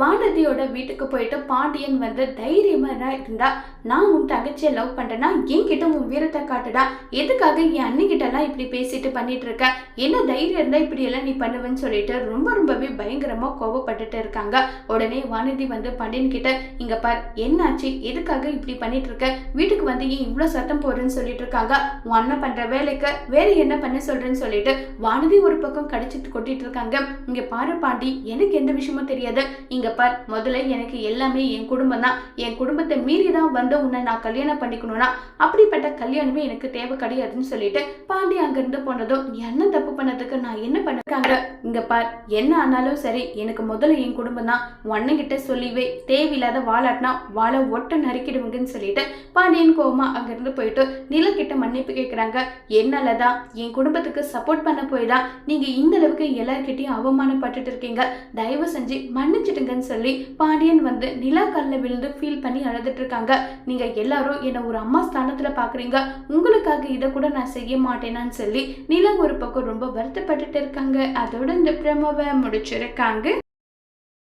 வானதியோட வீட்டுக்கு போயிட்டு பாண்டியன் வந்து தைரியமா இருந்தா நான் உன் தங்கச்சியை லவ் பண்றேன்னா என்கிட்ட உன் வீரத்தை காட்டுடா. எதுக்காக என் அண்ணிக்கிட்ட எல்லாம் இப்படி பேசிட்டு பண்ணிட்டு இருக்க? என்ன தைரியம் இருந்தா இப்படி எல்லாம் நீ பண்ணுவேன்னு சொல்லிட்டு ரொம்ப ரொம்பவே பயங்கரமா கோவப்பட்டுட்டு இருக்காங்க. உடனே வானதி வந்து பாண்டியன் கிட்ட இங்க பார் என்னாச்சு? எதுக்காக இப்படி பண்ணிட்டு இருக்க? வீட்டுக்கு வந்து ஏன் இவ்வளவு சத்தம் போடுறேன்னு சொல்லிட்டு இருக்காங்க. உன் அண்ணன் பண்ற வேலைக்கு வேற என்ன பண்ண சொல்றேன்னு சொல்லிட்டு வானதி ஒரு பக்கம் கடிச்சிட்டு கொட்டிட்டு இருக்காங்க. இங்க பாரு பாண்டி எனக்கு எந்த விஷயமும் தெரியாது. இங்க பார் முதல்ல எனக்கு எல்லாமே என் குடும்பம் தான். என் குடும்பத்தை மீறி தான் வந்து உன்னை நான் கல்யாணம் பண்ணிக்கணும்னா அப்படிப்பட்ட கல்யாணமே எனக்கு தேவை கிடையாதுன்னு சொல்லிட்டு பாண்டி அங்கேருந்து போனதும் என்ன தப்பு பண்ணதுக்கு நான் என்ன பண்ணிருக்காங்க? இங்கே பார் என்ன ஆனாலும் சரி எனக்கு முதல்ல என் குடும்பம் தான். ஒன்னங்கிட்ட சொல்லிவே தேவையில்லாத வாழாட்டினா வாழை ஒட்ட நறுக்கிடுவங்கன்னு சொல்லிட்டு பாண்டியன் கோவமா அங்கிருந்து போயிட்டு நிலக்கிட்ட மன்னிப்பு கேட்குறாங்க என்னால தான் என் குடும்பத்துக்கு சப்போர்ட் பண்ண போய் தான் நீங்கள் இந்த அளவுக்கு எல்லார்கிட்டையும் அவமானப்பட்டுட்டு இருக்கீங்க. தயவு செஞ்சு இல்லைன்னு சொல்லி பாண்டியன் வந்து நிலா கல்ல விழுந்து ஃபீல் பண்ணி அழுதுட்டு இருக்காங்க. நீங்க எல்லாரும் என்னை ஒரு அம்மா ஸ்தானத்துல பாக்குறீங்க. உங்களுக்காக இதை கூட நான் செய்ய மாட்டேனான்னு சொல்லி நிலா ஒரு பக்கம் ரொம்ப வருத்தப்பட்டுட்டு இருக்காங்க. அதோட இந்த பிரமவை முடிச்சிருக்காங்க.